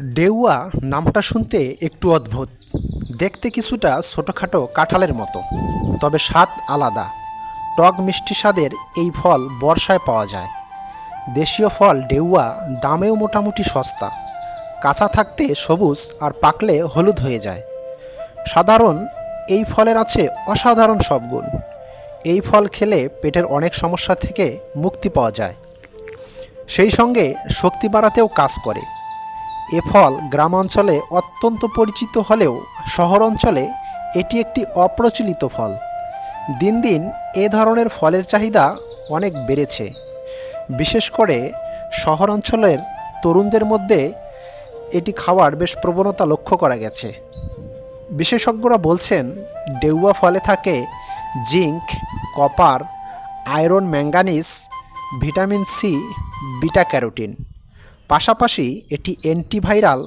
ডেউয়া নামটা শুনতে একটু অদ্ভুত। দেখতে কিছুটা ছোটোখাটো কাঁঠালের মতো, তবে স্বাদ আলাদা। টক মিষ্টি স্বাদের এই ফল বর্ষায় পাওয়া যায়। দেশীয় ফল ডেউয়া দামেও মোটামুটি সস্তা। কাঁচা থাকতে সবুজ আর পাকলে হলুদ হয়ে যায়। সাধারণ এই ফলের আছে অসাধারণ সব গুণ এই ফল খেলে পেটের অনেক সমস্যা থেকে মুক্তি পাওয়া যায়। সেই সঙ্গে শক্তি বাড়াতেও কাজ করে। এ ফল গ্রাম অঞ্চলে অত্যন্ত পরিচিত হলেও শহর অঞ্চলে এটি একটি অপ্রচলিত ফল। দিন দিন এ ধরনের ফলের চাহিদা অনেক বেড়েছে। বিশেষ করে শহর অঞ্চলের তরুণদের মধ্যে এটি খাওয়ার বেশ প্রবণতা লক্ষ্য করা গেছে। বিশেষজ্ঞরা বলছেন, ডেউয়া ফলে থাকে zinc, copper, iron manganese vitamin C, beta carotene. পাশাপাশি এটি অ্যান্টিভাইরাল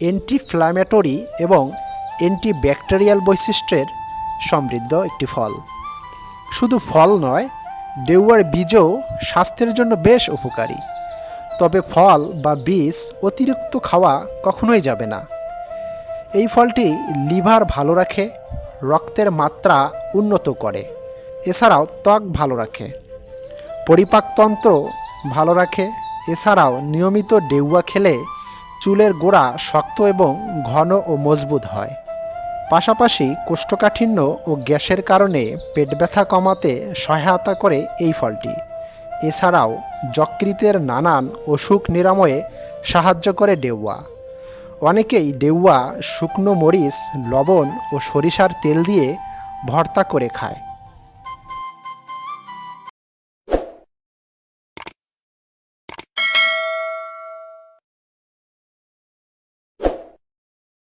অ্যান্টিফ্ল্যামেটরি এবং অ্যান্টিব্যাকটেরিয়াল বৈশিষ্ট্যের সমৃদ্ধ একটি ফল। শুধু ফল নয় ডেউয়ার বীজও স্বাস্থ্যের জন্য বেশ উপকারী। তবে ফল বা বীজ অতিরিক্ত খাওয়া কখনোই যাবে না। এই ফলটি লিভার ভালো রাখে, রক্তের মাত্রা উন্নত করে। এছাড়াও ত্বক ভালো রাখে। পরিপাকতন্ত্র ভালো রাখে এছাড়াও নিয়মিত ডেউয়া খেলে চুলের গোড়া শক্ত এবং ঘন ও মজবুত হয়। পাশাপাশি কোষ্ঠকাঠিন্য ও গ্যাসের কারণে পেট ব্যথা কমাতে সহায়তা করে এই ফলটি। এছাড়াও যকৃতের নানান অসুখ নিরাময়ে সাহায্য করে ডেউয়া। অনেকেই ডেউয়া শুকনো মরিচ, লবণ ও সরিষার তেল দিয়ে ভর্তা করে খায়।